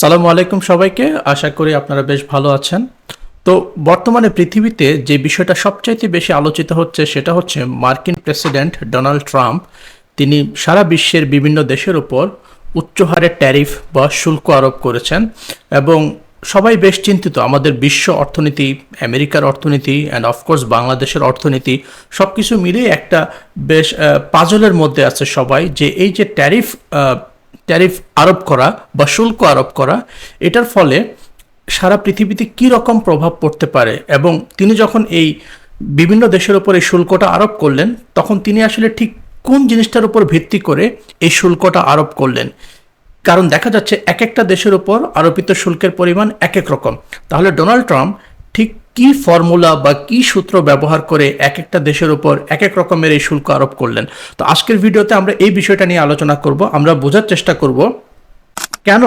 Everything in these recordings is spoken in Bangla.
সালামু আলাইকুম সবাইকে। আশা করি আপনারা বেশ ভালো আছেন। তো বর্তমানে পৃথিবীতে যে বিষয়টা সবচাইতে বেশি আলোচিত হচ্ছে সেটা হচ্ছে মার্কিন প্রেসিডেন্ট ডোনাল্ড ট্রাম্প। তিনি সারা বিশ্বের বিভিন্ন দেশের উপর উচ্চ হারে ট্যারিফ বা শুল্ক আরোপ করেছেন এবং সবাই বেশ চিন্তিত। আমাদের বিশ্ব অর্থনীতি, আমেরিকার অর্থনীতি অ্যান্ড অফকোর্স বাংলাদেশের অর্থনীতি সব কিছু মিলিয়ে একটা বেশ পাজলের মধ্যে আছে সবাই যে এই যে ট্যারিফ ট্যারিফ আরোপ করা বা শুল্ক আরোপ করা, এটার ফলে সারা পৃথিবীতে কী রকম প্রভাব পড়তে পারে? এবং তিনি যখন এই বিভিন্ন দেশের উপর এই শুল্কটা আরোপ করলেন, তখন তিনি আসলে ঠিক কোন জিনিসটার উপর ভিত্তি করে এই শুল্কটা আরোপ করলেন? কারণ দেখা যাচ্ছে এক একটা দেশের উপর আরোপিত শুল্কের পরিমাণ এক এক রকম। তাহলে ডোনাল্ড ট্রাম্প ঠিক কি ফর্মুলা বা কি সূত্র ব্যবহার করে এক একটা দেশের উপর এক এক রকমের এই শুল্ক আরোপ করলেন? তো আজকের ভিডিওতে আমরা এই বিষয়টা নিয়ে আলোচনা করব। আমরা বোঝার চেষ্টা করব, কেন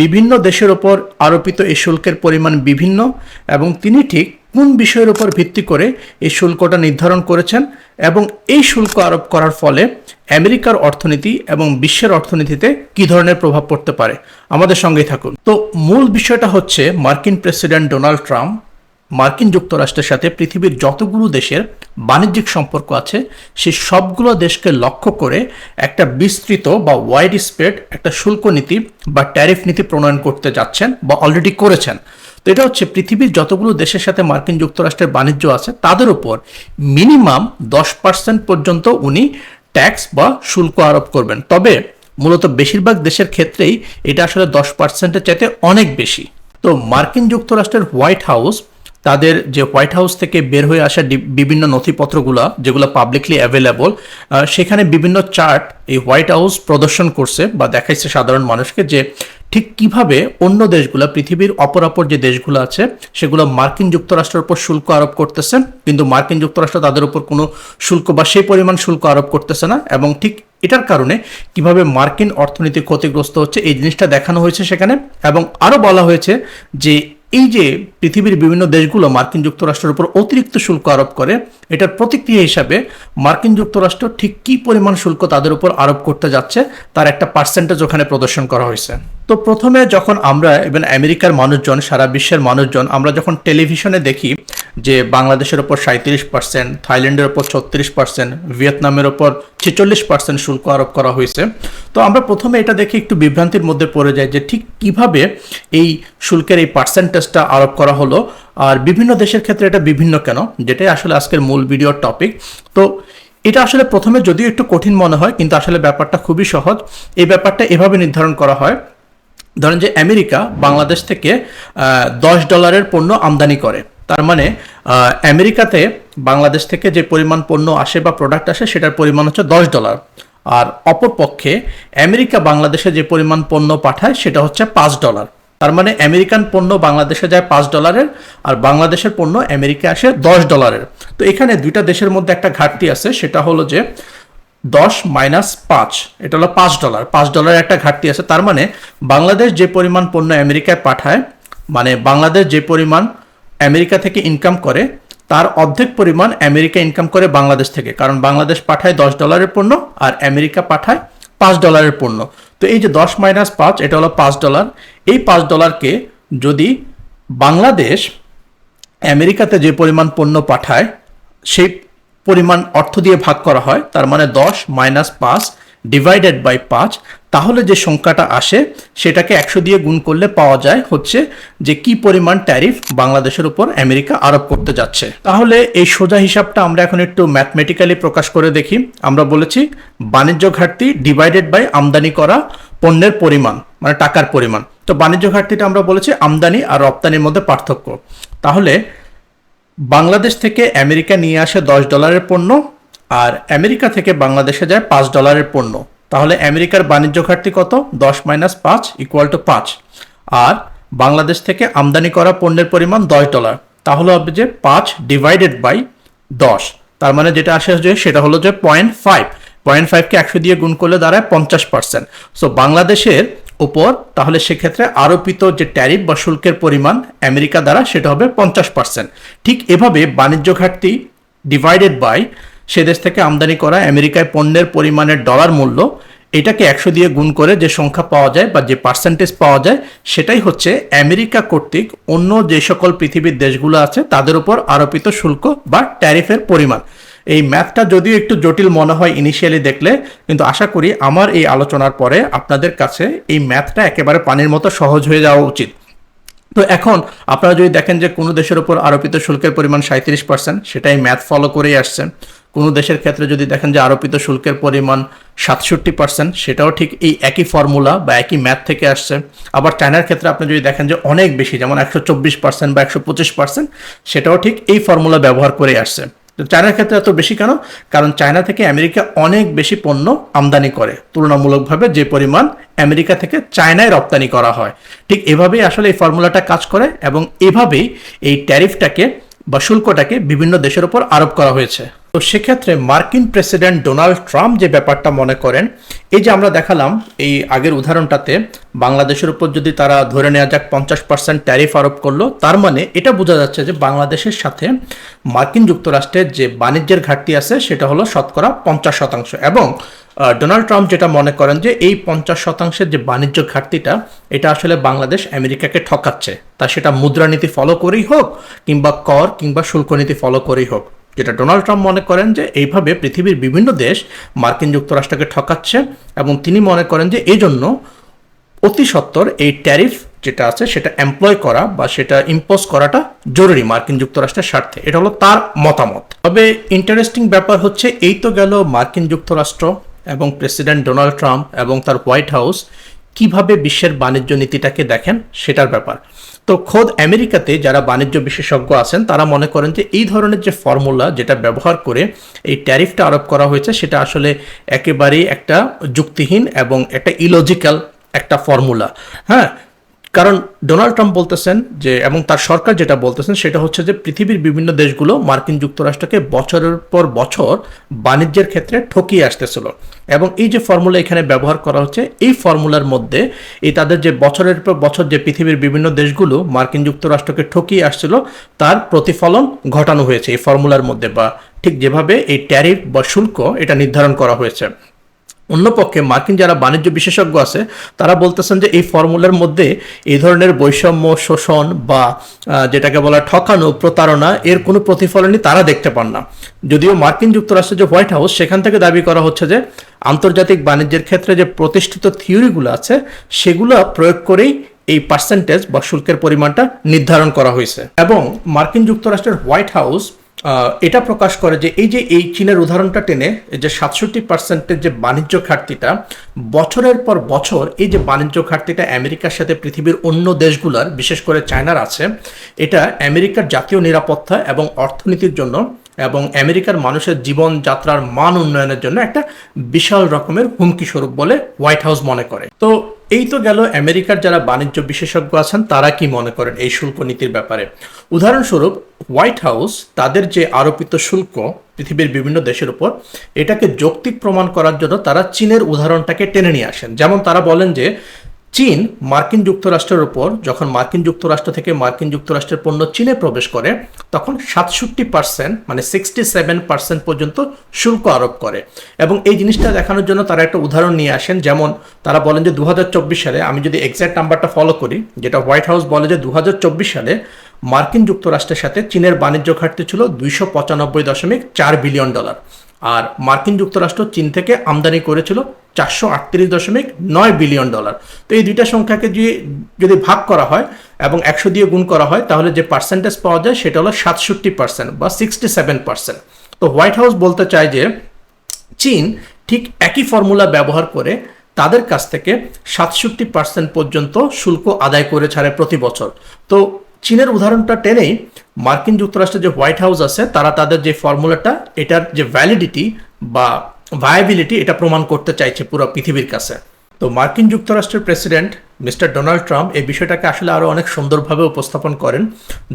বিভিন্ন দেশের ওপর আরোপিত এই শুল্কের পরিমাণ বিভিন্ন এবং তিনি ঠিক কোন বিষয়ের উপর ভিত্তি করে এই শুল্কটা নির্ধারণ করেছেন এবং এই শুল্ক আরোপ করার ফলে আমেরিকার অর্থনীতি এবং বিশ্বের অর্থনীতিতে কি ধরনের প্রভাব পড়তে পারে? আমাদের সঙ্গেই থাকুন। তো মূল বিষয়টা হচ্ছে মার্কিন প্রেসিডেন্ট ডোনাল্ড ট্রাম্প মার্কিন যুক্তরাষ্ট্রের সাথে পৃথিবীর যতগুলো দেশের বাণিজ্যিক সম্পর্ক আছে সেই সবগুলো দেশকে লক্ষ্য করে একটা বিস্তৃত বা ওয়াইড স্প্রেড একটা শুল্ক নীতি বা ট্যারিফ নীতি প্রণয়ন করতে যাচ্ছেন বা অলরেডি করেছেন। তো এটা হচ্ছে পৃথিবীর যতগুলো দেশের সাথে মার্কিন যুক্তরাষ্ট্রের বাণিজ্য আছে, তাদের উপর মিনিমাম দশ পার্সেন্ট পর্যন্ত উনি ট্যাক্স বা শুল্ক আরোপ করবেন। তবে মূলত বেশিরভাগ দেশের ক্ষেত্রেই এটা আসলে দশ পার্সেন্টের চাইতে অনেক বেশি। তো মার্কিন যুক্তরাষ্ট্রের হোয়াইট হাউস তাদের যে হোয়াইট হাউস থেকে বের হয়ে আসা বিভিন্ন নথিপত্রগুলো যেগুলো পাবলিকলি অ্যাভেলেবল সেখানে বিভিন্ন চার্ট এই হোয়াইট হাউস প্রদর্শন করছে বা দেখাইছে সাধারণ মানুষকে যে ঠিক কীভাবে অন্য দেশগুলো, পৃথিবীর অপর অপর যে দেশগুলো আছে, সেগুলো মার্কিন যুক্তরাষ্ট্রের উপর শুল্ক আরোপ করতেছে। কিন্তু মার্কিন যুক্তরাষ্ট্র তাদের উপর কোনো শুল্ক বা সেই পরিমাণ শুল্ক আরোপ করতেছে না এবং ঠিক এটার কারণে কীভাবে মার্কিন অর্থনীতি ক্ষতিগ্রস্ত হচ্ছে, এই জিনিসটা দেখানো হয়েছে সেখানে। এবং আরও বলা হয়েছে যে এই যে পৃথিবীর বিভিন্ন দেশগুলো মার্কিন যুক্তরাষ্ট্রের উপর অতিরিক্ত শুল্ক আরোপ করে, এটার প্রতিক্রিয়া হিসাবে মার্কিন যুক্তরাষ্ট্র ঠিক কি পরিমাণ শুল্ক তাদের উপর আরোপ করতে যাচ্ছে, তার একটা পার্সেন্টেজ ওখানে প্রদর্শন করা হয়েছে। তো প্রথমে যখন আমরা ইভেন আমেরিকার মানুষজন, সারা বিশ্বের মানুষজন, আমরা যখন টেলিভিশনে দেখি যে বাংলাদেশের ওপর সাঁত্রিশ পার্সেন্ট থাইল্যান্ডের ওপর ছত্রিশ পার্সেন্ট ভিয়েতনামের ওপর ছেচল্লিশ পার্সেন্ট শুল্ক আরোপ করা হয়েছে। তো আমরা প্রথমে এটা দেখে একটু বিভ্রান্তির মধ্যে পড়ে যাই যে ঠিক কীভাবে এই শুল্কের এই পার্সেন্টেজটা আরোপ করা হলো আর বিভিন্ন দেশের ক্ষেত্রে এটা বিভিন্ন কেন, যেটাই আসলে আজকের মূল ভিডিওর টপিক তো এটা আসলে প্রথমে যদিও একটু কঠিন মনে হয়, কিন্তু আসলে ব্যাপারটা খুবই সহজ। এই ব্যাপারটা এভাবে নির্ধারণ করা হয়। ধরেন যে আমেরিকা বাংলাদেশ থেকে দশ ডলারের পণ্য আমদানি করে। তার মানে আমেরিকাতে বাংলাদেশ থেকে যে পরিমাণ পণ্য আসে বা প্রোডাক্ট আসে, সেটার পরিমাণ হচ্ছে দশ ডলার আর অপরপক্ষে আমেরিকা বাংলাদেশে যে পরিমাণ পণ্য পাঠায়, সেটা হচ্ছে পাঁচ ডলার তার মানে আমেরিকান পণ্য বাংলাদেশে যায় পাঁচ ডলারের আর বাংলাদেশের পণ্য আমেরিকা আসে দশ ডলারের তো এখানে দুইটা দেশের মধ্যে একটা ঘাটতি আছে, সেটা হলো যে দশ মাইনাস পাঁচ, এটা হলো পাঁচ ডলার পাঁচ ডলারের একটা ঘাটতি আছে, তার মানে বাংলাদেশ যে পরিমাণ পণ্য আমেরিকায় পাঠায় মানে বাংলাদেশ যে পরিমাণ আমেরিকা থেকে ইনকাম করে, তার অর্ধেক পরিমাণ আমেরিকা ইনকাম করে বাংলাদেশ থেকে। কারণ বাংলাদেশ পাঠায় দশ ডলারের পণ্য আর আমেরিকা পাঠায় পাঁচ ডলারের পণ্য। তো এই যে দশ মাইনাস পাঁচ, এটা হলো পাঁচ ডলার এই পাঁচ ডলারকে যদি বাংলাদেশ আমেরিকাতে যে পরিমাণ পণ্য পাঠায়, সেই পরিমাণ অর্থ দিয়ে ভাগ করা হয়, তার মানে দশ মাইনাস পাঁচ ডিভাইডেড বাই পাঁচ, তাহলে যে সংখ্যাটা আসে, সেটাকে একশো দিয়ে গুণ করলে পাওয়া যায় হচ্ছে যে কি পরিমাণ ট্যারিফ বাংলাদেশের উপর আমেরিকা আরোপ করতে যাচ্ছে। তাহলে এই সোজা হিসাবটা আমরা এখন একটু ম্যাথমেটিক্যালি প্রকাশ করে দেখি। আমরা বলেছি বাণিজ্য ঘাটতি ডিভাইডেড বাই আমদানি করা পণ্যের পরিমাণ মানে টাকার পরিমাণ। তো বাণিজ্য ঘাটতিটা আমরা বলেছি আমদানি আর রপ্তানির মধ্যে পার্থক্য। তাহলে বাংলাদেশ থেকে আমেরিকা নিয়ে আসে দশ ডলারের পণ্য আর আমেরিকা থেকে বাংলাদেশে যায় পাঁচ ডলারের পণ্য। তাহলে আমেরিকার বাণিজ্য ঘাটতি কত? দশ মাইনাস পাঁচ ইকুয়াল টু পাঁচ। আর বাংলাদেশ থেকে আমদানি করা পণ্যের পরিমাণ দশ ডলার। তাহলে হবে যে পাঁচ ডিভাইডেড বাই দশ। তার মানে যেটা আসে যে সেটা হলো যে পয়েন্ট ফাইভ পয়েন্ট ফাইভকে একশো দিয়ে গুণ করলে দাঁড়ায় পঞ্চাশ পার্সেন্ট সো বাংলাদেশের উপর তাহলে সেক্ষেত্রে আরোপিত যে ট্যারিফ বা শুল্কের পরিমাণ আমেরিকা দ্বারা সেটা হবে পঞ্চাশ পার্সেন্ট ঠিক এভাবে বাণিজ্য ঘাটতি ডিভাইডেড বাই সে দেশ থেকে আমদানি করা আমেরিকায় পণ্যের পরিমাণের ডলার মূল্য, এটাকে একশো দিয়ে গুণ করে যে সংখ্যা পাওয়া যায় বা যে পার্সেন্টেজ পাওয়া যায়, সেটাই হচ্ছে আমেরিকা কর্তৃক অন্য যে সকল পৃথিবীর দেশগুলো আছে, তাদের উপর আরোপিত শুল্ক বা ট্যারিফের পরিমাণ। এই ম্যাথটা যদিও একটু জটিল মনে হয় ইনিশিয়ালি দেখলে, কিন্তু আশা করি আমার এই আলোচনার পরে আপনাদের কাছে এই ম্যাথটা একেবারে পানির মতো সহজ হয়ে যাওয়া উচিত। তো এখন আপনারা যদি দেখেন যে কোনো দেশের উপর আরোপিত শুল্কের পরিমাণ সাঁত্রিশ পার্সেন্ট সেটাই ম্যাথ ফলো করেই আসছে। কোনো দেশের ক্ষেত্রে যদি দেখেন যে আরোপিত শুল্কের পরিমাণ সাতষট্টি পার্সেন্ট সেটাও ঠিক এই একই ফর্মুলা বা একই ম্যাথ থেকে আসছে। আবার চায়নার ক্ষেত্রে আপনি যদি দেখেন যে অনেক বেশি, যেমন একশো চব্বিশ পার্সেন্ট বা একশো পঁচিশ পার্সেন্ট সেটাও ঠিক এই ফর্মুলা ব্যবহার করেই আসছে। তো চায়নার ক্ষেত্রে এত বেশি কেন? কারণ চায়না থেকে আমেরিকা অনেক বেশি পণ্য আমদানি করে। তুলনামূলকভাবে যে পরিমাণ আমেরিকা থেকে চায়নায় রপ্তানি করা হয়। ঠিক এভাবেই আসলে এই ফর্মুলাটা কাজ করে এবং এভাবেই এই ট্যারিফটাকে বা শুল্কটাকে বিভিন্ন দেশের উপর আরোপ করা হয়েছে। তো সেক্ষেত্রে মার্কিন প্রেসিডেন্ট ডোনাল্ড ট্রাম্প যে ব্যাপারটা মনে করেন, এই যে আমরা দেখালাম এই আগের উদাহরণটাতে বাংলাদেশের উপর যদি তারা ধরে নেওয়া যাক পঞ্চাশ পার্সেন্ট ট্যারিফ আরোপ করল, তার মানে এটা বোঝা যাচ্ছে যে বাংলাদেশের সাথে মার্কিন যুক্তরাষ্ট্রের যে বাণিজ্যের ঘাটতি আছে, সেটা হলো শতকরা পঞ্চাশ শতাংশ। এবং ডোনাল্ড ট্রাম্প যেটা মনে করেন যে এই পঞ্চাশ শতাংশের যে বাণিজ্য ঘাটতিটা, এটা আসলে বাংলাদেশ আমেরিকাকে ঠকাচ্ছে। তা সেটা মুদ্রানীতি ফলো করেই হোক কিংবা কর কিংবা শুল্ক নীতি ফলো করেই হোক। যেটা ডোনাল্ড ট্রাম্প মনে করেন যে এইভাবে পৃথিবীর বিভিন্ন দেশ মার্কিন যুক্তরাষ্ট্রকে ঠকাচ্ছে এবং তিনি মনে করেন যে এই জন্য অতি সত্বর এই ট্যারিফ যেটা আছে সেটা এমপ্লয় করা বা সেটা ইম্পোজ করাটা জরুরি মার্কিন যুক্তরাষ্ট্রের স্বার্থে। এটা হলো তার মতামত। তবে ইন্টারেস্টিং ব্যাপার হচ্ছে, এই তো গেল মার্কিন যুক্তরাষ্ট্র এবং প্রেসিডেন্ট ডোনাল্ড ট্রাম্প এবং তার হোয়াইট হাউস কীভাবে বিশ্বের বাণিজ্য নীতিটাকে দেখেন সেটার ব্যাপার। তো খোদ আমেরিকাতে যারা বাণিজ্য বিশেষজ্ঞ আছেন, তারা মনে করেন যে এই ধরনের যে ফর্মুলা যেটা ব্যবহার করে এই ট্যারিফটা আরোপ করা হয়েছে, সেটা আসলে একেবারেই একটা যুক্তিহীন এবং একটা ইলজিক্যাল একটা ফর্মুলা। হ্যাঁ কারণ ডোনাল্ড ট্রাম্প বলতেছেন যে, এবং তার সরকার যেটা বলতেছেন, সেটা হচ্ছে যে পৃথিবীর বিভিন্ন দেশগুলো মার্কিন যুক্তরাষ্ট্রকে বছরের পর বছর বাণিজ্যের ক্ষেত্রে ঠকিয়ে আসতেছিল। এবং এই যে ফর্মুলা এখানে ব্যবহার করা হচ্ছে, এই ফর্মুলার মধ্যে এই তাদের যে বছরের পর বছর যে পৃথিবীর বিভিন্ন দেশগুলো মার্কিন যুক্তরাষ্ট্রকে ঠকিয়ে আসছিল, তার প্রতিফলন ঘটানো হয়েছে এই ফর্মুলার মধ্যে বা ঠিক যেভাবে এই ট্যারিফ বা শুল্ক এটা নির্ধারণ করা হয়েছে। অন্যপক্ষে মার্কিন যারা বাণিজ্য বিশেষজ্ঞ আছে, তারা বলতেছেন যে এই ফর্মুলার মধ্যে এই ধরনের বৈষম্য শোষণ বা যেটাকে বলা ঠকানো, প্রতারণা এর কোনো প্রতিফলনই তারা দেখতে পান না। যদিও মার্কিন যুক্তরাষ্ট্রের যে হোয়াইট হাউস, সেখান থেকে দাবি করা হচ্ছে যে আন্তর্জাতিক বাণিজ্যের ক্ষেত্রে যে প্রতিষ্ঠিত থিওরিগুলো আছে, সেগুলো প্রয়োগ করেই এই পার্সেন্টেজ বা শুল্কের পরিমাণটা নির্ধারণ করা হয়েছে। এবং মার্কিন যুক্তরাষ্ট্রের হোয়াইট হাউস এটা প্রকাশ করে যে এই যে এই চীনের উদাহরণটা টেনে যে সাতষট্টি পার্সেন্টের যে বাণিজ্য ঘাটতিটা, বছরের পর বছর এই যে বাণিজ্য ঘাটতিটা আমেরিকার সাথে পৃথিবীর অন্য দেশগুলোর, বিশেষ করে চায়নার আছে, এটা আমেরিকার জাতীয় নিরাপত্তা এবং অর্থনীতির জন্য এবং আমেরিকার মানুষের জীবনযাত্রার মান উন্নয়নের জন্য একটা বিশাল রকমের হুমকি স্বরূপ বলে হোয়াইট হাউস মনে করে। তো এই তো গেল আমেরিকার যারা বাণিজ্য বিশেষজ্ঞ আছেন, তারা কি মনে করেন এই শুল্ক নীতির ব্যাপারে? উদাহরণস্বরূপ, হোয়াইট হাউস তাদের যে আরোপিত শুল্ক পৃথিবীর বিভিন্ন দেশের উপর, এটাকে যৌক্তিক প্রমাণ করার জন্য তারা চীনের উদাহরণটাকে টেনে নিয়ে আসেন। যেমন তারা বলেন যে চীন মার্কিন যুক্তরাষ্ট্রের উপর, যখন মার্কিন যুক্তরাষ্ট্র থেকে মার্কিন যুক্তরাষ্ট্রের পণ্য চীনে প্রবেশ করে, তখন সাতষট্টি পার্সেন্ট মানে সিক্সটি সেভেন পার্সেন্ট পর্যন্ত শুল্ক আরোপ করে। এবং এই জিনিসটা দেখানোর জন্য তারা একটা উদাহরণ নিয়ে আসেন, যেমন তারা বলেন যে দু হাজার চব্বিশ সালে, আমি যদি এক্স্যাক্ট নাম্বারটা ফলো করি, যেটা হোয়াইট হাউস বলে যে দু হাজার চব্বিশ সালে মার্কিন যুক্তরাষ্ট্রের সাথে চীনের বাণিজ্য ঘাটতি ছিল দুইশো পঁচানব্বই দশমিক চার বিলিয়ন ডলার আর মার্কিন যুক্তরাষ্ট্র চীন থেকে আমদানি করেছিল চারশো আটত্রিশ দশমিক নয় বিলিয়ন ডলার। তো এই দুইটা সংখ্যাকে যদি ভাগ করা হয় এবং একশো দিয়ে গুণ করা হয়, তাহলে যে পার্সেন্টেজ পাওয়া যায় সেটা হলো সাতষট্টি পার্সেন্ট বা সিক্সটি সেভেন পার্সেন্ট তো হোয়াইট হাউস বলতে চায় যে, চীন ঠিক একই ফর্মুলা ব্যবহার করে তাদের কাছ থেকে সাতষট্টি পার্সেন্ট পর্যন্ত শুল্ক আদায় করে ছাড়ে প্রতি বছর। তো চীনের উদাহরণটা টেনেই মার্কিন যুক্তরাষ্ট্রের যে হোয়াইট হাউস আছে, তারা তাদের যে ফর্মুলাটা, এটার যে ভ্যালিডিটি বা ভায়াবিলিটি এটা প্রমাণ করতে চাইছে পুরো পৃথিবীর কাছে। তো মার্কিন যুক্তরাষ্ট্রের প্রেসিডেন্ট মিস্টার ডোনাল্ড ট্রাম্প এই বিষয়টাকে আসলে আরও অনেক সুন্দরভাবে উপস্থাপন করেন।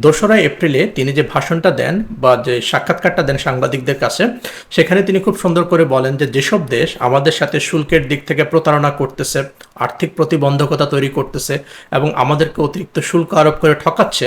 দোসরা এপ্রিলে তিনি যে ভাষণটা দেন বা যে সাক্ষাৎকারটা দেন সাংবাদিকদের কাছে, সেখানে তিনি খুব সুন্দর করে বলেন যে যেসব দেশ আমাদের সাথে শুল্কের দিক থেকে প্রতারণা করতেছে আর্থিক প্রতিবন্ধকতা তৈরি করতেছে এবং আমাদেরকে অতিরিক্ত শুল্ক আরোপ করে ঠকাচ্ছে,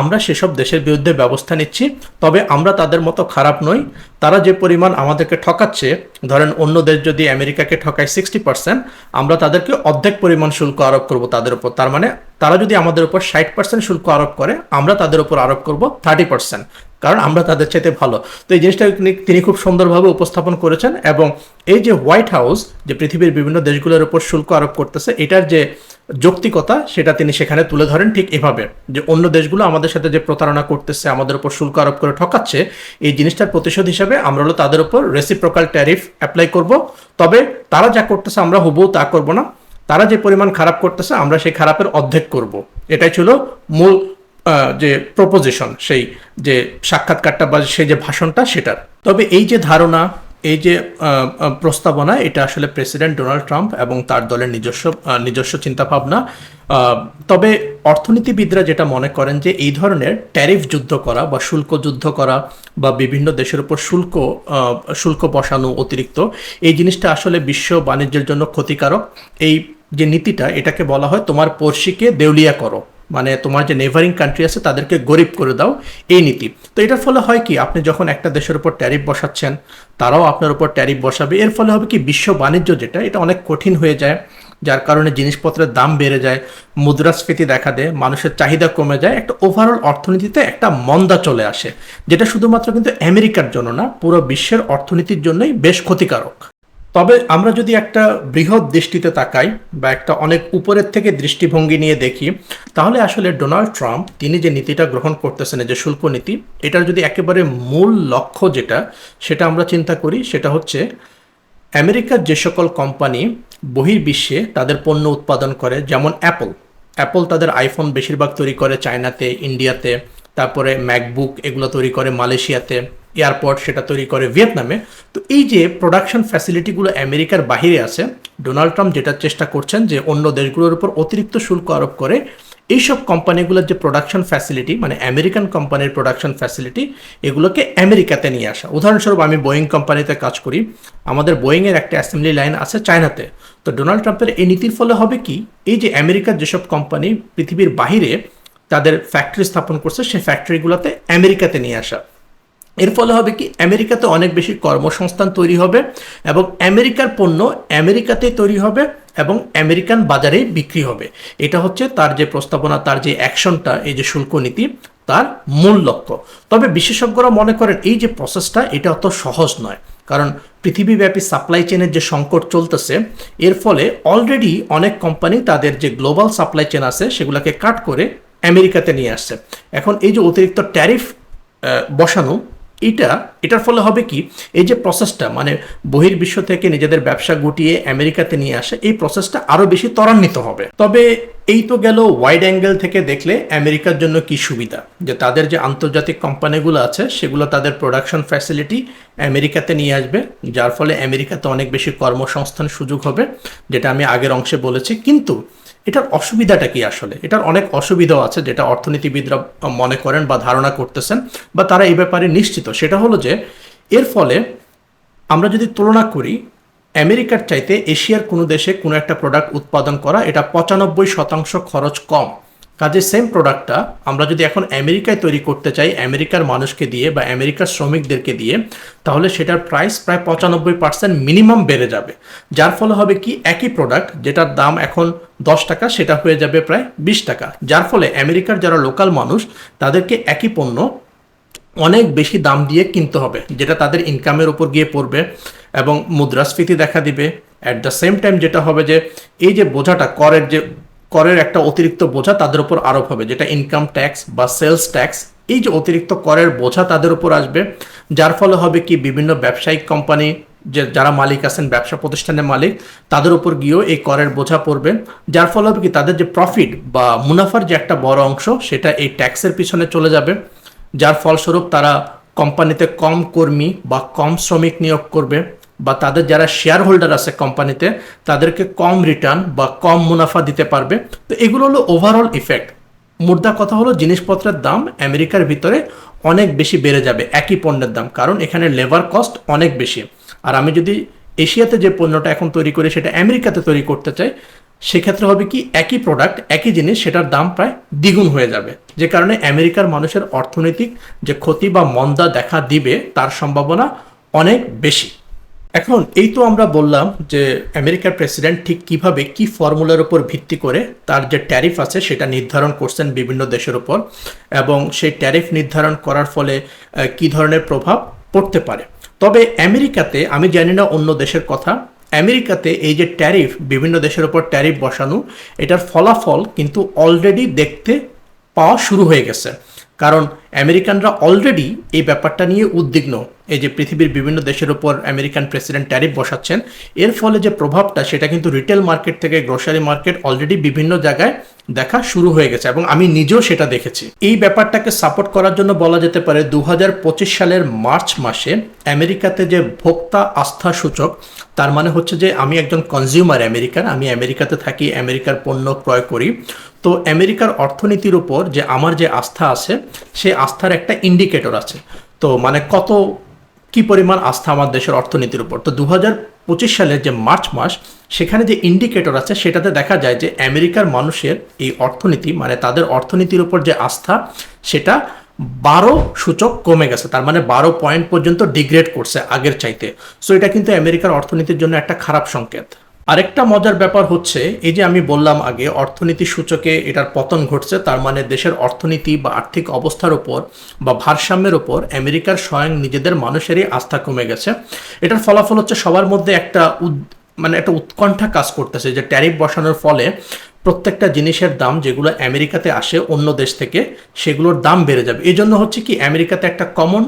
আমরা সেসব দেশের বিরুদ্ধে ব্যবস্থা নিচ্ছি। তবে আমরা তাদের মতো খারাপ নই। তারা যে পরিমাণ আমাদেরকে ঠকাচ্ছে, ধরেন অন্য দেশ যদি আমেরিকাকে ঠকায় সিক্সটি পার্সেন্ট আমরা তাদেরকে অর্ধেক পরিমাণ শুল্ক আরোপ করব তাদের উপর তার মানে তারা যদি আমাদের উপর ষাট পার্সেন্ট শুল্ক আরোপ করে, আমরা তাদের উপর আরোপ করব থার্টি পার্সেন্ট কারণ আমরা তাদের চাইতে ভালো। তো এই জিনিসটা তিনি- খুব সুন্দরভাবে উপস্থাপন করেছেন এবং এই যে হোয়াইট হাউস যে পৃথিবীর বিভিন্ন দেশগুলোর উপর শুল্ক আরোপ করতেছে, এটার যে যৌক্তিকতা, সেটা তিনি সেখানে তুলে ধরেন ঠিক এভাবে। যে অন্য দেশগুলো আমাদের সাথে যে প্রতারণা করতেছে, আমাদের উপর শুল্ক আরোপ করে ঠকাচ্ছে, এই জিনিসটার প্রতিশোধ হিসাবে আমরা হলো তাদের উপর রেসিপ্রোকাল ট্যারিফ অ্যাপ্লাই করব। তবে তারা যা করতেছে, আমরা হুবহু তা করব না। তারা যে পরিমাণ খারাপ করতেছে, আমরা সেই খারাপের অর্ধেক করব। এটাই ছিল মূল যে প্রপোজিশন সেই যে সাক্ষাৎকারটা বা সেই যে ভাষণটা সেটার। তবে এই যে ধারণা, এই যে প্রস্তাবনা, এটা আসলে প্রেসিডেন্ট ডোনাল্ড ট্রাম্প এবং তার দলের নিজস্ব নিজস্ব চিন্তাভাবনা। তবে অর্থনীতিবিদরা যেটা মনে করেন যে এই ধরনের ট্যারিফ যুদ্ধ করা বা শুল্ক যুদ্ধ করা বা বিভিন্ন দেশের উপর শুল্ক শুল্ক বসানো অতিরিক্ত, এই জিনিসটা আসলে বিশ্ব বাণিজ্যের জন্য ক্ষতিকারক। এই যে নীতিটা, এটাকে বলা হয় তোমার পড়শিকে দেউলিয়া করো। মানে তোমার যে নেভারিং কান্ট্রি আছে, তাদেরকে গরিব করে দাও, এই নীতি। তো এটার ফলে হয় কি, আপনি যখন একটা দেশের উপর ট্যারিফ বসাচ্ছেন, তারাও আপনার উপর ট্যারিফ বসাবে। এর ফলে হবে কি, বিশ্ব বাণিজ্য যেটা, এটা অনেক কঠিন হয়ে যায়, যার কারণে জিনিসপত্রের দাম বেড়ে যায়, মুদ্রাস্ফীতি দেখা দেয়, মানুষের চাহিদা কমে যায়, একটা ওভারঅল অর্থনীতিতে একটা মন্দা চলে আসে, যেটা শুধুমাত্র কিন্তু আমেরিকার জন্য না, পুরো বিশ্বের অর্থনীতির জন্যই বেশ ক্ষতিকারক। তবে আমরা যদি একটা বৃহৎ দৃষ্টিতে তাকাই বা একটা অনেক উপরের থেকে দৃষ্টিভঙ্গি নিয়ে দেখি, তাহলে আসলে ডোনাল্ড ট্রাম্প তিনি যে নীতিটা গ্রহণ করতেছেন যে শুল্ক নীতি, এটার যদি একেবারে মূল লক্ষ্য যেটা, সেটা আমরা চিন্তা করি, সেটা হচ্ছে আমেরিকার যে সকল কোম্পানি বহির্বিশ্বে তাদের পণ্য উৎপাদন করে, যেমন অ্যাপল। অ্যাপল তাদের আইফোন বেশিরভাগ তৈরি করে চায়নাতে, ইন্ডিয়াতে, তারপরে ম্যাকবুক এগুলো তৈরি করে মালয়েশিয়াতে। এয়ারপোর্ট সেটা তৈরি করে ভিয়েতনামে। তো এই যে প্রোডাকশন ফ্যাসিলিটিগুলো আমেরিকার বাহিরে আছে, ডোনাল্ড ট্রাম্প যেটা চেষ্টা করছেন যে অন্য দেশগুলোর উপর অতিরিক্ত শুল্ক আরোপ করে, এইসব কোম্পানিগুলোর যে প্রোডাকশন ফ্যাসিলিটি মানে আমেরিকান কোম্পানির প্রোডাকশন ফ্যাসিলিটি এগুলোকে আমেরিকাতে নিয়ে আসা। উদাহরণস্বরূপ আমি বোয়িং কোম্পানিতে কাজ করি, আমাদের বোয়িংয়ের একটা অ্যাসেম্বলি লাইন আছে চায়নাতে। তো ডোনাল্ড ট্রাম্পের এই নীতির ফলে হবে কি, এই যে আমেরিকার যেসব কোম্পানি পৃথিবীর বাহিরে তাদের ফ্যাক্টরি স্থাপন করছে, সেই ফ্যাক্টরিগুলোতে আমেরিকাতে নিয়ে আসা। এর ফলে হবে কি? আমেরিকাতে অনেক বেশি কর্মসংস্থান তৈরি হবে এবং আমেরিকার পণ্য আমেরিকাতেই তৈরি হবে এবং আমেরিকান বাজারেই বিক্রি হবে। এটা হচ্ছে তার যে প্রস্তাবনা, তার যে অ্যাকশনটা, এই যে শুল্ক নীতি, তার মূল লক্ষ্য। তবে বিশেষজ্ঞরা মনে করেন এই যে প্রসেসটা, এটা অত সহজ নয়। কারণ পৃথিবীব্যাপী সাপ্লাই চেনের যে সংকট চলতেছে, এর ফলে অলরেডি অনেক কোম্পানি তাদের যে গ্লোবাল সাপ্লাই চেন আছে, সেগুলোকে কাট করে আমেরিকাতে নিয়ে আসছে। এখন এই যে অতিরিক্ত ট্যারিফ বসানো এটা, এটার ফলে হবে কি, এই যে প্রসেসটা মানে বহির্বিশ্ব থেকে নিজেদের ব্যবসা গুটিয়ে আমেরিকাতে নিয়ে আসে, এই প্রসেসটা আরও বেশি ত্বরান্বিত হবে। তবে এই তো গেল ওয়াইড অ্যাঙ্গেল থেকে দেখলে আমেরিকার জন্য কি সুবিধা? যে তাদের যে আন্তর্জাতিক কোম্পানিগুলো আছে, সেগুলো তাদের প্রোডাকশন ফ্যাসিলিটি আমেরিকাতে নিয়ে আসবে, যার ফলে আমেরিকাতে অনেক বেশি কর্মসংস্থান সুযোগ হবে, যেটা আমি আগের অংশে বলেছি। কিন্তু এটার অসুবিধাটা কি আসলে? এটার অনেক অসুবিধাও আছে যেটা অর্থনীতিবিদরা মনে করেন বা ধারণা করতেছেন, বা তারা এই ব্যাপারে নিশ্চিত। সেটা হলো যে, এর ফলে আমরা যদি তুলনা করি, আমেরিকার চাইতে এশিয়ার কোনো দেশে কোনো একটা প্রোডাক্ট উৎপাদন করা, এটা পঁচানব্বই শতাংশ খরচ কম। কাজে সেম প্রোডাক্টটা আমরা যদি এখন আমেরিকায় তৈরি করতে চাই, আমেরিকার মানুষকে দিয়ে বা আমেরিকার শ্রমিকদেরকে দিয়ে, তাহলে সেটার প্রাইস প্রায় পঁচানব্বই পার্সেন্ট মিনিমাম বেড়ে যাবে। যার ফলে হবে কি? একই প্রোডাক্ট যেটার দাম এখন দশ টাকা, সেটা হয়ে যাবে প্রায় বিশ টাকা। যার ফলে আমেরিকার যারা লোকাল মানুষ, তাদেরকে একই পণ্য অনেক বেশি দাম দিয়ে কিনতে হবে, যেটা তাদের ইনকামের উপর গিয়ে পড়বে এবং মুদ্রাস্ফীতি দেখা দিবে। অ্যাট দ্য সেম টাইম যেটা হবে যে, এই যে বোঝাটা, করের যে করের একটা অতিরিক্ত বোঝা তাদের উপর আরোপ হবে, যেটা ইনকাম ট্যাক্স বা সেলস ট্যাক্স এই যে অতিরিক্ত করের বোঝা তাদের উপর আসবে, যার ফলে হবে কি বিভিন্ন ব্যবসায়িক কোম্পানি যে যারা মালিক আছেন, ব্যবসা প্রতিষ্ঠানের মালিক, তাদের উপর গিয়েও এই করের বোঝা পড়বে, যার ফলে হবে কি তাদের যে প্রফিট বা মুনাফার যে একটা বড় অংশ, সেটা এই ট্যাক্সের পিছনে চলে যাবে, যার ফলস্বরূপ তারা কোম্পানিতে কম কর্মী বা কম শ্রমিক নিয়োগ করবে বা তাদের যারা শেয়ার হোল্ডার আছে কোম্পানিতে তাদেরকে কম রিটার্ন বা কম মুনাফা দিতে পারবে। তো এগুলো হলো ওভারঅল ইফেক্ট মুদ্রা কথা হলো জিনিসপত্রের দাম আমেরিকার ভিতরে অনেক বেশি বেড়ে যাবে, একই পণ্যের দাম, কারণ এখানে লেবার কস্ট অনেক বেশি। আর আমি যদি এশিয়াতে যে পণ্যটা এখন তৈরি করে, সেটা আমেরিকাতে তৈরি করতে চাই, সেক্ষেত্রে হবে কি একই প্রোডাক্ট একই জিনিস, সেটার দাম প্রায় দ্বিগুণ হয়ে যাবে। যে কারণে আমেরিকার মানুষের অর্থনৈতিক যে ক্ষতি বা মন্দা দেখা দিবে, তার সম্ভাবনা অনেক বেশি। এখন এই তো আমরা বললাম যে আমেরিকার প্রেসিডেন্ট ঠিক কীভাবে কি ফর্মুলার উপর ভিত্তি করে তার যে ট্যারিফ আছে সেটা নির্ধারণ করছেন বিভিন্ন দেশের উপর এবং সেই ট্যারিফ নির্ধারণ করার ফলে কি ধরনের প্রভাব পড়তে পারে। তবে আমেরিকাতে, আমি জানি না অন্য দেশের কথা, আমেরিকাতে এই যে ট্যারিফ, বিভিন্ন দেশের উপর ট্যারিফ বসানো, এটার ফলাফল কিন্তু অলরেডি দেখতে পাওয়া শুরু হয়ে গেছে। কারণ আমেরিকানরা অলরেডি এই ব্যাপারটা নিয়ে উদ্বিগ্ন। এই যে পৃথিবীর বিভিন্ন দেশের উপর আমেরিকান প্রেসিডেন্ট ট্যারিফ বসাচ্ছেন, এর ফলে যে প্রভাবটা সেটা কিন্তু রিটেল মার্কেট থেকে গ্রোসারি মার্কেট অলরেডি বিভিন্ন জায়গায় দেখা শুরু হয়ে গেছে এবং আমি নিজেও সেটা দেখেছি। এই ব্যাপারটাকে সাপোর্ট করার জন্য বলা যেতে পারে দু হাজার পঁচিশ সালের মার্চ মাসে আমেরিকাতে যে ভোক্তা আস্থা সূচক, তার মানে হচ্ছে যে আমি একজন কনজিউমার আমেরিকান আমি আমেরিকাতে থাকি, আমেরিকার পণ্য ক্রয় করি। তো আমেরিকার অর্থনীতির উপর যে আমার যে আস্থা আছে সেই আস্থার একটা ইন্ডিকেটর আছে। তো মানে কত, কি পরিমাণ আস্থা আমার দেশের অর্থনীতির উপর? তো দু পঁচিশ সালের যে মার্চ মাস, সেখানে যে ইন্ডিকেটর আছে, সেটাতে দেখা যায় যে আমেরিকার মানুষের এই অর্থনীতি মানে তাদের অর্থনীতির উপর যে আস্থা, সেটা বারো সূচক কমে গেছে। তার মানে বারো পয়েন্ট পর্যন্ত ডিগ্রেড করছে আগের চাইতে। সো এটা কিন্তু আমেরিকার অর্থনীতির জন্য একটা খারাপ সংকেত। আরেকটা মজার ব্যাপার হচ্ছে, এই যে আমি বললাম আগে, অর্থনীতি সূচকে এটার পতন ঘটছে, তার মানে দেশের অর্থনীতি বা আর্থিক অবস্থার উপর বা ভারসাম্যের উপর আমেরিকার স্বয়ং নিজেদের মানুষেরই আস্থা কমে গেছে। এটার ফলাফল হচ্ছে সবার মধ্যে একটা মানে একটা উৎকণ্ঠা কাজ করতেছে যে ট্যারিফ বসানোর ফলে প্রত্যেকটা জিনিসের দাম যেগুলো আমেরিকাতে আসে অন্য দেশ থেকে, সেগুলোর দাম বেড়ে যাবে। এই জন্য হচ্ছে কি, আমেরিকাতে একটা কমন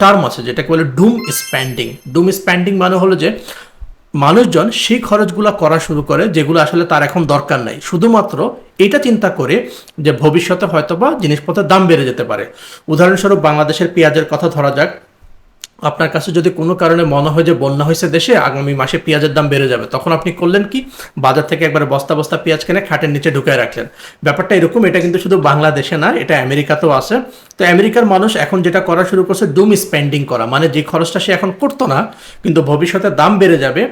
টার্ম আছে যেটাকে বলে ডুম স্প্যান্ডিং ডুম স্প্যান্ডিং মানে হলো যে মানুষজন সেই খরচগুলো করা শুরু করে, যেগুলো আসলে তার এখন দরকার নাই। শুধুমাত্র এটা চিন্তা করে যে ভবিষ্যতে হয়তোবা জিনিসপত্রের দাম বেড়ে যেতে পারে। উদাহরণস্বরূপ বাংলাদেশের পেঁয়াজের কথা ধরা যাক আপনার কাছে যদি কোনো কারণে মনে হয় যে বন্যা হয়েছে দেশে, আগামী মাসে পেঁয়াজের দাম বেড়ে যাবে। তখন আপনি করলেন কি? বাজার থেকে একবারে বস্তা বস্তা পেঁয়াজ কিনে খাটের নিচে ঢুকায় রাখলেন। ব্যাপারটা এরকম, এটা কিন্তু শুধু বাংলাদেশে না, এটা আমেরিকাতেও আছে। তো আমেরিকার মানুষ এখন যেটা করা শুরু করছে ডুম স্পেন্ডিং করা। মানে যে খরচটা সে এখন করতো না, কিন্তু ভবিষ্যতে দাম বেড়ে যাবে,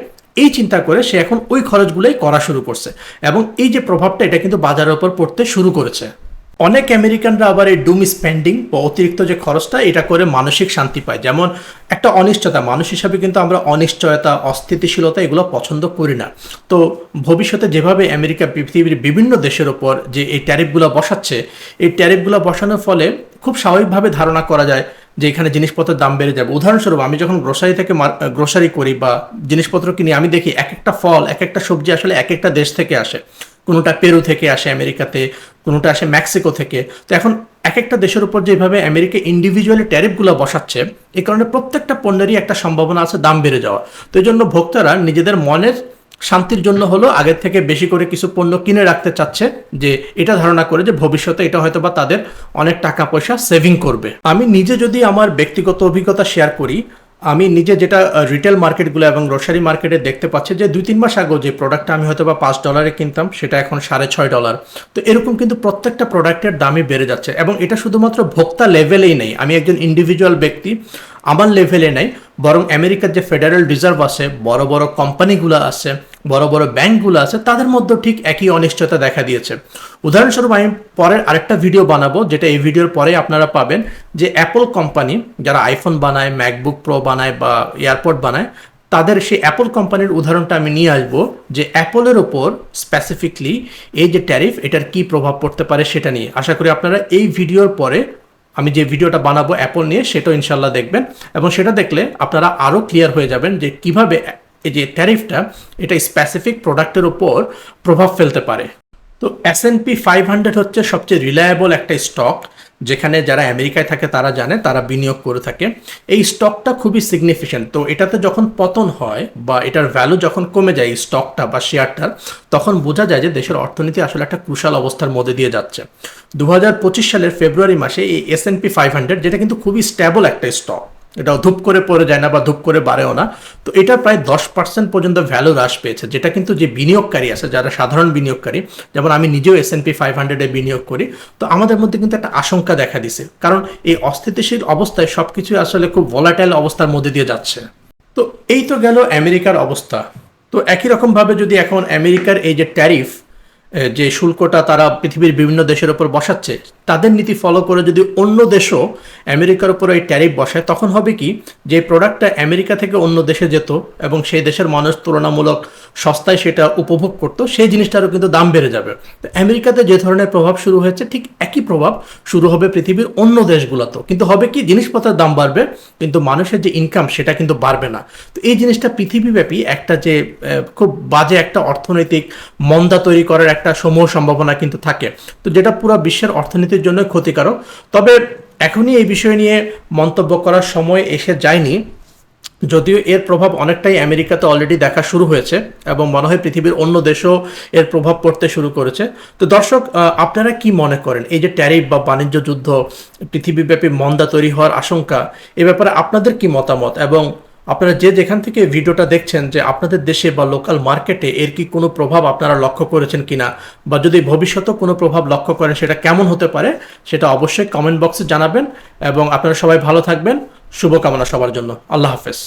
এই চিন্তা করে সে এখন ওই খরচগুলোই করা শুরু করছে। এবং এই যে প্রভাবটা, এটা কিন্তু বাজারের উপর পড়তে শুরু করেছে। অনেক আমেরিকানরা আবার এই ডুম স্পেন্ডিং বা অতিরিক্ত যে খরচটা, এটা করে মানসিক শান্তি পায়। যেমন একটা অনিশ্চয়তা, মানুষ হিসাবে কিন্তু আমরা অনিশ্চয়তা, অস্থিতিশীলতা এগুলো পছন্দ করি না। তো ভবিষ্যতে যেভাবে আমেরিকা পৃথিবীর বিভিন্ন দেশের ওপর যে এই ট্যারিফগুলো বসাচ্ছে, এই ট্যারিফগুলো বসানোর ফলে খুব স্বাভাবিকভাবে ধারণা করা যায় যে এখানে জিনিসপত্রের দাম বেড়ে যাবে। উদাহরণস্বরূপ, আমি যখন গ্রোসারি থেকে গ্রোসারি করি বা জিনিসপত্র কিনি, আমি দেখি এক একটা ফল, এক একটা সবজি আসলে এক একটা দেশ থেকে আসে। কোনোটা পেরু থেকে আসে আমেরিকাতে, কোনোটা আসে মেক্সিকো থেকে। তো এখন এক একটা দেশের উপর যেভাবে আমেরিকা ইন্ডিভিজুয়ালি ট্যারিফগুলো বসাচ্ছে এই কারণে প্রত্যেকটা পণ্যেরই একটা সম্ভাবনা আছে দাম বেড়ে যাওয়া। তো এই জন্য ভোক্তারা নিজেদের মনের শান্তির জন্য হলো আগের থেকে বেশি করে কিছু পণ্য কিনে রাখতে চাচ্ছে, যে এটা ধারণা করে যে ভবিষ্যতে এটা হয়তো বা তাদের অনেক টাকা পয়সা সেভিং করবে। আমি নিজে যদি আমার ব্যক্তিগত অভিজ্ঞতা শেয়ার করি আমি নিজে যেটা রিটেল মার্কেটগুলো এবং গ্রোসারি মার্কেটে দেখতে পাচ্ছি যে দুই তিন মাস আগেও যে প্রোডাক্টটা আমি হয়তো বা পাঁচ ডলারে কিনতাম, সেটা এখন সাড়ে ছয় ডলার তো এরকম কিন্তু প্রত্যেকটা প্রোডাক্টের দামই বেড়ে যাচ্ছে। এবং এটা শুধুমাত্র ভোক্তা লেভেলেই নেই। আমি একজন ইন্ডিভিজুয়াল ব্যক্তি, আমার লেভেলে নেই। বরং আমেরিকার যে ফেডারেল রিজার্ভ আছে, বড় বড় কোম্পানিগুলো আছে, বড় বড় ব্যাংকগুলো আছে, তাদের মধ্যেও ঠিক একই অনিশ্চয়তা দেখা দিয়েছে। উদাহরণস্বরূপ আমি পরের আরেকটা ভিডিও বানাবো, যেটা এই ভিডিওর পরে আপনারা পাবেন যে অ্যাপল কোম্পানি, যারা আইফোন বানায় ম্যাকবুক প্রো বানায় বা এয়ারপোর্ট বানায়, তাদের সেই অ্যাপল কোম্পানির উদাহরণটা আমি নিয়ে আসব যে অ্যাপলের ওপর স্পেসিফিকলি এই যে ট্যারিফ এটার কি প্রভাব পড়তে পারে সেটা নিয়ে। আশা করি আপনারা এই ভিডিওর পরে আমি যে ভিডিওটা বানাবো অ্যাপল নিয়ে, সেটাও ইনশাল্লাহ দেখবেন। এবং সেটা দেখলে আপনারা আরও ক্লিয়ার হয়ে যাবেন যে কীভাবে এই যে ট্যারিফটা এটা স্পেসিফিক প্রোডাক্টের উপর প্রভাব ফেলতে পারে। তো S N P five hundred হচ্ছে সবচেয়ে রিলায়েবল একটা স্টক যেখানে যারা আমেরিকায় থাকে তারা জানে, তারা বিনিয়োগ করে থাকে। এই স্টকটা খুবই সিগনিফিকেন্ট তো এটাতে যখন পতন হয় বা এটার ভ্যালু যখন কমে যায় এই স্টকটা বা শেয়ারটার তখন বোঝা যায় যে দেশের অর্থনীতি আসলে একটা ক্রুশাল অবস্থার মধ্যে দিয়ে যাচ্ছে। দু হাজার পঁচিশ সালের ফেব্রুয়ারি মাসে এই S N P five hundred যেটা কিন্তু খুবই স্ট্যাবল একটা স্টক এটা ধূপ করে পড়ে যায় না বা ধূপ করে বাড়েও না। তো এটা প্রায় দশ পার্সেন্ট পর্যন্ত ভ্যালু হ্রাস পেয়েছে, যেটা কিন্তু যে বিনিয়োগকারী আছে, যারা সাধারণ বিনিয়োগকারী, যেমন আমি নিজেও এস এন পি ফাইভ হান্ড্রেডে বিনিয়োগ করি, তো আমাদের মধ্যে কিন্তু একটা আশঙ্কা দেখা দিছে। কারণ এই অস্থিতিশীল অবস্থায় সব কিছুই আসলে খুব ভলাটাইল অবস্থার মধ্যে দিয়ে যাচ্ছে। তো এই তো গেল আমেরিকার অবস্থা। তো একই রকমভাবে যদি এখন আমেরিকার এই যে ট্যারিফ যে শুল্কটা তারা পৃথিবীর বিভিন্ন দেশের ওপর বসাচ্ছে তাদের নীতি ফলো করে যদি অন্য দেশও আমেরিকার উপর এই ট্যারিফ বসায়, তখন হবে কি? যে প্রোডাক্টটা আমেরিকা থেকে অন্য দেশে যেত এবং সেই দেশের মানুষ তুলনামূলক সস্তায় সেটা উপভোগ করতো, সেই জিনিসটারও কিন্তু দাম বেড়ে যাবে। তো আমেরিকাতে যে ধরনের প্রভাব শুরু হয়েছে, ঠিক একই প্রভাব শুরু হবে পৃথিবীর অন্য দেশগুলোতেও। কিন্তু হবে কি? জিনিসপত্রের দাম বাড়বে, কিন্তু মানুষের যে ইনকাম সেটা কিন্তু বাড়বে না। তো এই জিনিসটা পৃথিবীব্যাপী একটা যে খুব বাজে একটা অর্থনৈতিক মন্দা তৈরি করার একটা সমূহ সম্ভাবনা কিন্তু থাকে। তো যেটা পুরো বিশ্বের অর্থনীতির জন্য ক্ষতিকারক। তবে এখনই এই বিষয় নিয়ে মন্তব্য করার সময় এসে যায়নি। যদিও এর প্রভাব অনেকটাই আমেরিকাতে অলরেডি দেখা শুরু হয়েছে এবং মনে হয় পৃথিবীর অন্য দেশেও এর প্রভাব পড়তে শুরু করেছে। তো দর্শক আপনারা কি মনে করেন? এই যে ট্যারিফ বা বাণিজ্য যুদ্ধ, পৃথিবীব্যাপী মন্দা তৈরি হওয়ার আশঙ্কা, এ ব্যাপারে আপনাদের কি মতামত? এবং আপনারা যে যেখান থেকে ভিডিওটা দেখছেন যে আপনাদের দেশে বা লোকাল মার্কেটে এর কি কোনো প্রভাব আপনারা লক্ষ্য করেছেন কিনা, বা যদি ভবিষ্যতে কোনো প্রভাব লক্ষ্য করেন সেটা কেমন হতে পারে, সেটা অবশ্যই কমেন্ট বক্সে জানাবেন, এবং আপনারা সবাই ভালো থাকবেন। শুভকামনা সবার জন্য। আল্লাহ হাফেজ।